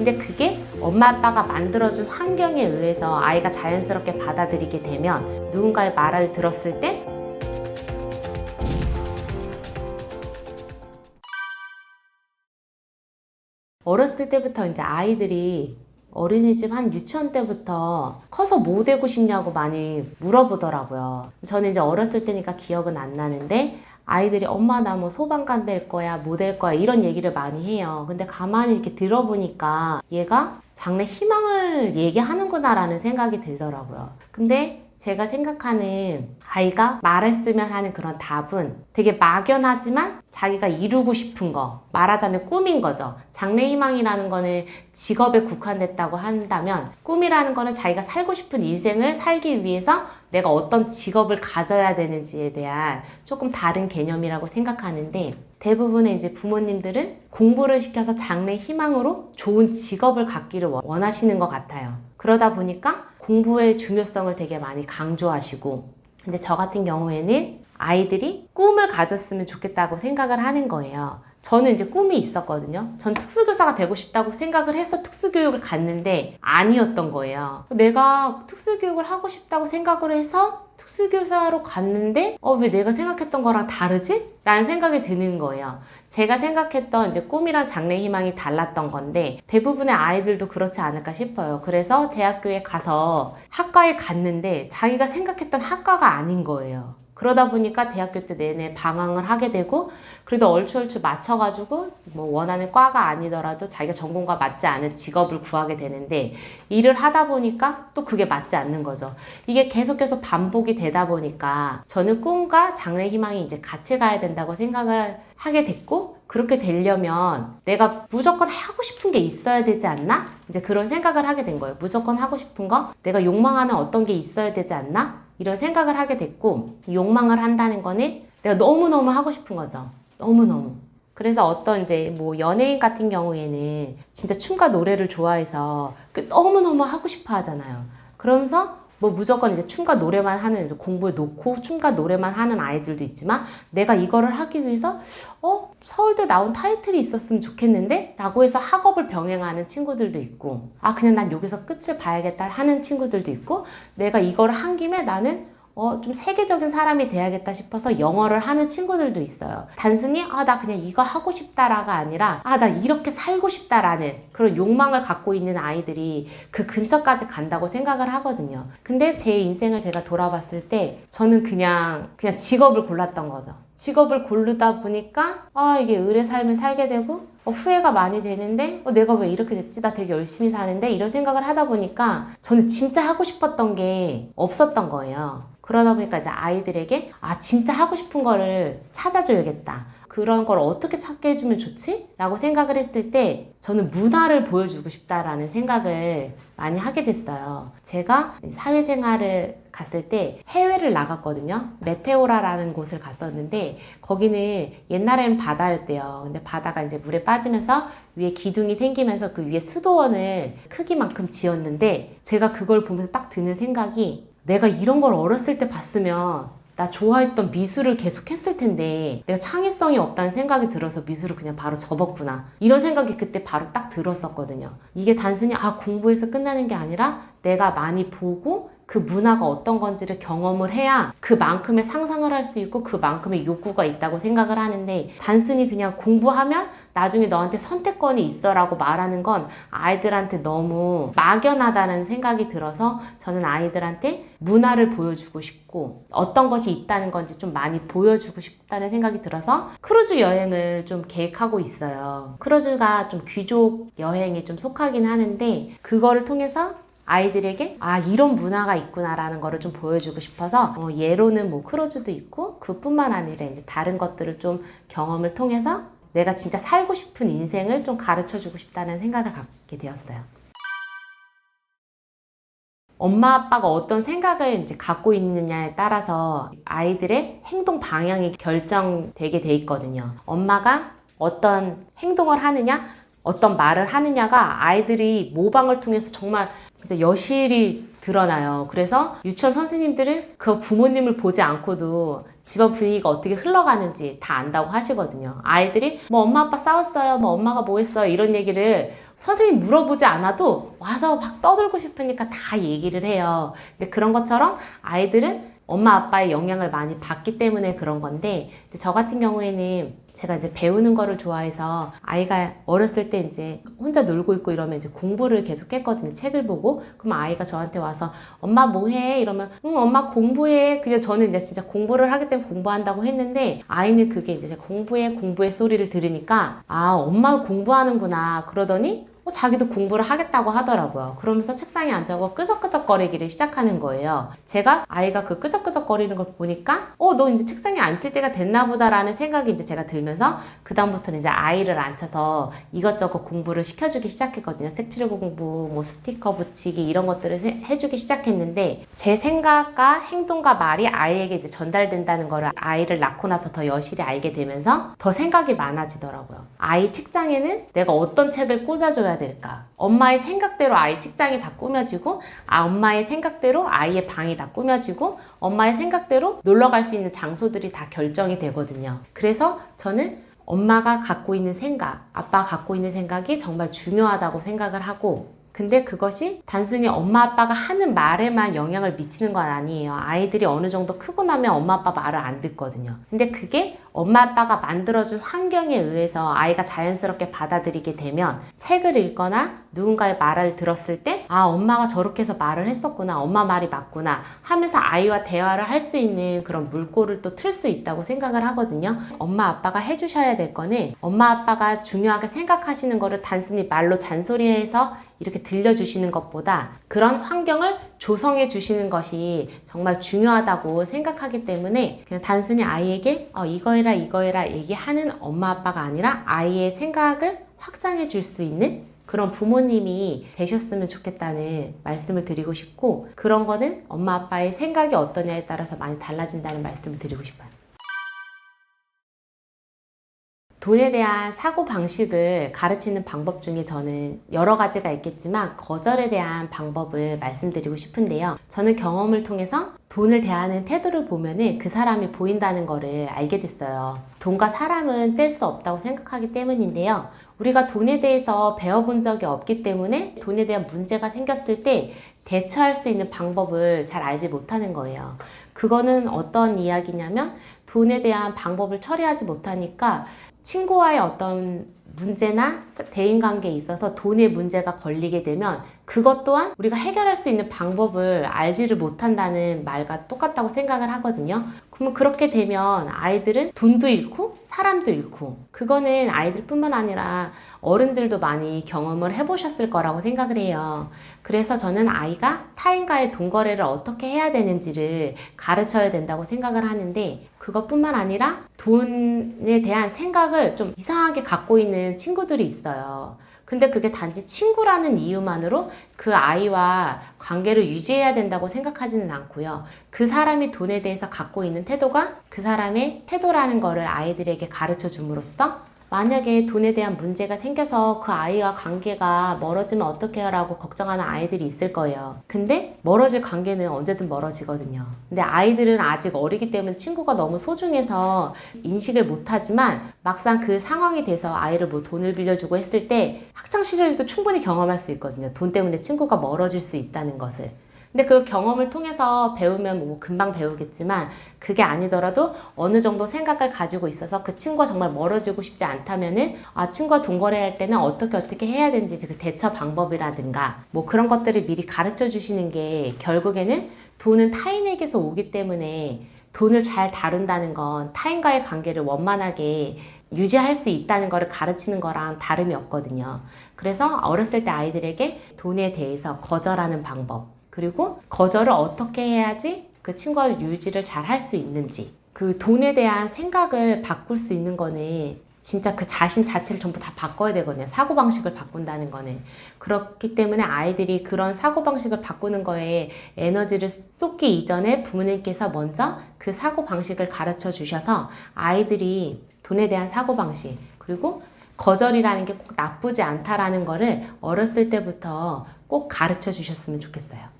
근데 그게 엄마 아빠가 만들어준 환경에 의해서 아이가 자연스럽게 받아들이게 되면 누군가의 말을 들었을 때 어렸을 때부터 이제 아이들이 어린이집 한 유치원 때부터 커서 뭐 되고 싶냐고 많이 물어보더라고요. 저는 이제 어렸을 때니까 기억은 안 나는데 아이들이 엄마 나 뭐 소방관 될 거야, 뭐 될 거야 이런 얘기를 많이 해요. 근데 가만히 이렇게 들어보니까 얘가 장래 희망을 얘기하는구나라는 생각이 들더라고요. 근데 제가 생각하는 아이가 말했으면 하는 그런 답은 되게 막연하지만 자기가 이루고 싶은 거 말하자면 꿈인 거죠. 장래 희망이라는 거는 직업에 국한됐다고 한다면 꿈이라는 거는 자기가 살고 싶은 인생을 살기 위해서 내가 어떤 직업을 가져야 되는지에 대한 조금 다른 개념이라고 생각하는데 대부분의 이제 부모님들은 공부를 시켜서 장래 희망으로 좋은 직업을 갖기를 원- 원하시는 것 같아요. 그러다 보니까 공부의 중요성을 되게 많이 강조하시고 근데 저 같은 경우에는 아이들이 꿈을 가졌으면 좋겠다고 생각을 하는 거예요. 저는 이제 꿈이 있었거든요. 전 특수교사가 되고 싶다고 생각을 해서 특수교육을 갔는데 아니었던 거예요. 내가 특수교육을 하고 싶다고 생각을 해서 특수교사로 갔는데 어 왜 내가 생각했던 거랑 다르지? 라는 생각이 드는 거예요. 제가 생각했던 이제 꿈이란 장래 희망이 달랐던 건데 대부분의 아이들도 그렇지 않을까 싶어요. 그래서 대학교에 가서 학과에 갔는데 자기가 생각했던 학과가 아닌 거예요. 그러다 보니까 대학교 때 내내 방황을 하게 되고 그래도 얼추얼추 맞춰가지고 뭐 원하는 과가 아니더라도 자기가 전공과 맞지 않은 직업을 구하게 되는데 일을 하다 보니까 또 그게 맞지 않는 거죠. 이게 계속해서 반복이 되다 보니까 저는 꿈과 장래 희망이 이제 같이 가야 된다고 생각을 하게 됐고 그렇게 되려면 내가 무조건 하고 싶은 게 있어야 되지 않나? 이제 그런 생각을 하게 된 거예요. 무조건 하고 싶은 거? 내가 욕망하는 어떤 게 있어야 되지 않나? 이런 생각을 하게 됐고 욕망을 한다는 거는 내가 너무너무 하고 싶은 거죠. 너무너무. 그래서 어떤 이제 뭐 연예인 같은 경우에는 진짜 춤과 노래를 좋아해서 그 너무너무 하고 싶어 하잖아요. 그러면서 뭐 무조건 이제 춤과 노래만 하는 공부에 놓고 춤과 노래만 하는 아이들도 있지만 내가 이거를 하기 위해서 어? 서울대 나온 타이틀이 있었으면 좋겠는데? 라고 해서 학업을 병행하는 친구들도 있고 아 그냥 난 여기서 끝을 봐야겠다 하는 친구들도 있고 내가 이거를 한 김에 나는 어, 좀 세계적인 사람이 돼야겠다 싶어서 영어를 하는 친구들도 있어요. 단순히, 아, 나 그냥 이거 하고 싶다라가 아니라, 아, 나 이렇게 살고 싶다라는 그런 욕망을 갖고 있는 아이들이 그 근처까지 간다고 생각을 하거든요. 근데 제 인생을 제가 돌아봤을 때, 저는 그냥, 그냥 직업을 골랐던 거죠. 직업을 고르다 보니까, 아, 이게 의뢰 삶을 살게 되고, 어, 후회가 많이 되는데, 어, 내가 왜 이렇게 됐지? 나 되게 열심히 사는데? 이런 생각을 하다 보니까, 저는 진짜 하고 싶었던 게 없었던 거예요. 그러다 보니까 이제 아이들에게 아 진짜 하고 싶은 거를 찾아줘야겠다. 그런 걸 어떻게 찾게 해주면 좋지? 라고 생각을 했을 때 저는 문화를 보여주고 싶다라는 생각을 많이 하게 됐어요. 제가 사회생활을 갔을 때 해외를 나갔거든요. 메테오라라는 곳을 갔었는데 거기는 옛날에는 바다였대요. 근데 바다가 이제 물에 빠지면서 위에 기둥이 생기면서 그 위에 수도원을 크기만큼 지었는데 제가 그걸 보면서 딱 드는 생각이 내가 이런 걸 어렸을 때 봤으면 나 좋아했던 미술을 계속 했을 텐데 내가 창의성이 없다는 생각이 들어서 미술을 그냥 바로 접었구나. 이런 생각이 그때 바로 딱 들었었거든요. 이게 단순히 아 공부해서 끝나는 게 아니라 내가 많이 보고 그 문화가 어떤 건지를 경험을 해야 그만큼의 상상을 할 수 있고 그만큼의 욕구가 있다고 생각을 하는데 단순히 그냥 공부하면 나중에 너한테 선택권이 있어라고 말하는 건 아이들한테 너무 막연하다는 생각이 들어서 저는 아이들한테 문화를 보여주고 싶고 어떤 것이 있다는 건지 좀 많이 보여주고 싶다는 생각이 들어서 크루즈 여행을 좀 계획하고 있어요. 크루즈가 좀 귀족 여행에 좀 속하긴 하는데 그거를 통해서 아이들에게 아 이런 문화가 있구나라는 거를 좀 보여주고 싶어서 어, 예로는 뭐 크루즈도 있고 그뿐만 아니라 이제 다른 것들을 좀 경험을 통해서 내가 진짜 살고 싶은 인생을 좀 가르쳐 주고 싶다는 생각을 갖게 되었어요. 엄마 아빠가 어떤 생각을 이제 갖고 있느냐에 따라서 아이들의 행동 방향이 결정되게 돼 있거든요. 엄마가 어떤 행동을 하느냐 어떤 말을 하느냐가 아이들이 모방을 통해서 정말 진짜 여실히 드러나요. 그래서 유치원 선생님들은 그 부모님을 보지 않고도 집안 분위기가 어떻게 흘러가는지 다 안다고 하시거든요. 아이들이 뭐 엄마 아빠 싸웠어요. 뭐 엄마가 뭐 했어요. 이런 얘기를 선생님 물어보지 않아도 와서 막 떠들고 싶으니까 다 얘기를 해요. 근데 그런 것처럼 아이들은 엄마 아빠의 영향을 많이 받기 때문에 그런 건데 저 같은 경우에는 제가 이제 배우는 거를 좋아해서 아이가 어렸을 때 이제 혼자 놀고 있고 이러면 이제 공부를 계속 했거든요. 책을 보고. 그럼 아이가 저한테 와서 엄마 뭐 해? 이러면 응, 엄마 공부해. 그냥 저는 이제 진짜 공부를 하기 때문에 공부한다고 했는데 아이는 그게 이제 공부해, 공부해 소리를 들으니까 아, 엄마 공부하는구나. 그러더니 어, 자기도 공부를 하겠다고 하더라고요. 그러면서 책상에 앉아서 끄적끄적거리기를 시작하는 거예요. 제가 아이가 그 끄적끄적거리는 걸 보니까 어, 너 이제 책상에 앉힐 때가 됐나 보다라는 생각이 이제 제가 들면서 그다음부터는 이제 아이를 앉혀서 이것저것 공부를 시켜주기 시작했거든요. 색칠 공부, 뭐 스티커 붙이기 이런 것들을 세- 해주기 시작했는데 제 생각과 행동과 말이 아이에게 이제 전달된다는 거를 아이를 낳고 나서 더 여실히 알게 되면서 더 생각이 많아지더라고요. 아이 책장에는 내가 어떤 책을 꽂아줘야 될까? 엄마의 생각대로 아이 책장이 다 꾸며지고, 아, 엄마의 생각대로 아이의 방이 다 꾸며지고, 엄마의 생각대로 놀러 갈 수 있는 장소들이 다 결정이 되거든요. 그래서 저는 엄마가 갖고 있는 생각, 아빠가 갖고 있는 생각이 정말 중요하다고 생각을 하고, 근데 그것이 단순히 엄마 아빠가 하는 말에만 영향을 미치는 건 아니에요. 아이들이 어느 정도 크고 나면 엄마 아빠 말을 안 듣거든요. 근데 그게 엄마 아빠가 만들어준 환경에 의해서 아이가 자연스럽게 받아들이게 되면 책을 읽거나 누군가의 말을 들었을 때, 아, 엄마가 저렇게 해서 말을 했었구나. 엄마 말이 맞구나. 하면서 아이와 대화를 할 수 있는 그런 물꼬를 또 틀 수 있다고 생각을 하거든요. 엄마 아빠가 해주셔야 될 거는 엄마 아빠가 중요하게 생각하시는 거를 단순히 말로 잔소리해서 이렇게 들려주시는 것보다 그런 환경을 조성해 주시는 것이 정말 중요하다고 생각하기 때문에 그냥 단순히 아이에게 어, 이거 해라 이거 해라 얘기하는 엄마 아빠가 아니라 아이의 생각을 확장해 줄 수 있는 그런 부모님이 되셨으면 좋겠다는 말씀을 드리고 싶고 그런 거는 엄마 아빠의 생각이 어떠냐에 따라서 많이 달라진다는 말씀을 드리고 싶어요. 돈에 대한 사고 방식을 가르치는 방법 중에 저는 여러 가지가 있겠지만 거절에 대한 방법을 말씀드리고 싶은데요. 저는 경험을 통해서 돈을 대하는 태도를 보면은 그 사람이 보인다는 거를 알게 됐어요. 돈과 사람은 뗄 수 없다고 생각하기 때문인데요. 우리가 돈에 대해서 배워본 적이 없기 때문에 돈에 대한 문제가 생겼을 때 대처할 수 있는 방법을 잘 알지 못하는 거예요. 그거는 어떤 이야기냐면 돈에 대한 방법을 처리하지 못하니까 친구와의 어떤 문제나 대인 관계에 있어서 돈의 문제가 걸리게 되면 그것 또한 우리가 해결할 수 있는 방법을 알지를 못한다는 말과 똑같다고 생각을 하거든요. 그러면 그렇게 되면 아이들은 돈도 잃고 사람도 잃고 그거는 아이들뿐만 아니라 어른들도 많이 경험을 해보셨을 거라고 생각을 해요. 그래서 저는 아이가 타인과의 돈 거래를 어떻게 해야 되는지를 가르쳐야 된다고 생각을 하는데 그것뿐만 아니라 돈에 대한 생각을 좀 이상하게 갖고 있는 친구들이 있어요. 근데 그게 단지 친구라는 이유만으로 그 아이와 관계를 유지해야 된다고 생각하지는 않고요. 그 사람이 돈에 대해서 갖고 있는 태도가 그 사람의 태도라는 거를 아이들에게 가르쳐 줌으로써 만약에 돈에 대한 문제가 생겨서 그 아이와 관계가 멀어지면 어떻게 하라고 걱정하는 아이들이 있을 거예요. 근데 멀어질 관계는 언제든 멀어지거든요. 근데 아이들은 아직 어리기 때문에 친구가 너무 소중해서 인식을 못하지만 막상 그 상황이 돼서 아이를 뭐 돈을 빌려주고 했을 때 학창 시절에도 충분히 경험할 수 있거든요. 돈 때문에 친구가 멀어질 수 있다는 것을. 근데 그 경험을 통해서 배우면 뭐 금방 배우겠지만 그게 아니더라도 어느 정도 생각을 가지고 있어서 그 친구가 정말 멀어지고 싶지 않다면은 아 친구와 동거래할 때는 어떻게 어떻게 해야 되는지 그 대처 방법이라든가 뭐 그런 것들을 미리 가르쳐 주시는 게 결국에는 돈은 타인에게서 오기 때문에 돈을 잘 다룬다는 건 타인과의 관계를 원만하게 유지할 수 있다는 것을 가르치는 거랑 다름이 없거든요. 그래서 어렸을 때 아이들에게 돈에 대해서 거절하는 방법, 그리고 거절을 어떻게 해야지 그 친구와 유지를 잘 할 수 있는지, 그 돈에 대한 생각을 바꿀 수 있는 거는 진짜 그 자신 자체를 전부 다 바꿔야 되거든요. 사고방식을 바꾼다는 거는. 그렇기 때문에 아이들이 그런 사고방식을 바꾸는 거에 에너지를 쏟기 이전에 부모님께서 먼저 그 사고방식을 가르쳐 주셔서 아이들이 돈에 대한 사고방식, 그리고 거절이라는 게 꼭 나쁘지 않다라는 거를 어렸을 때부터 꼭 가르쳐 주셨으면 좋겠어요.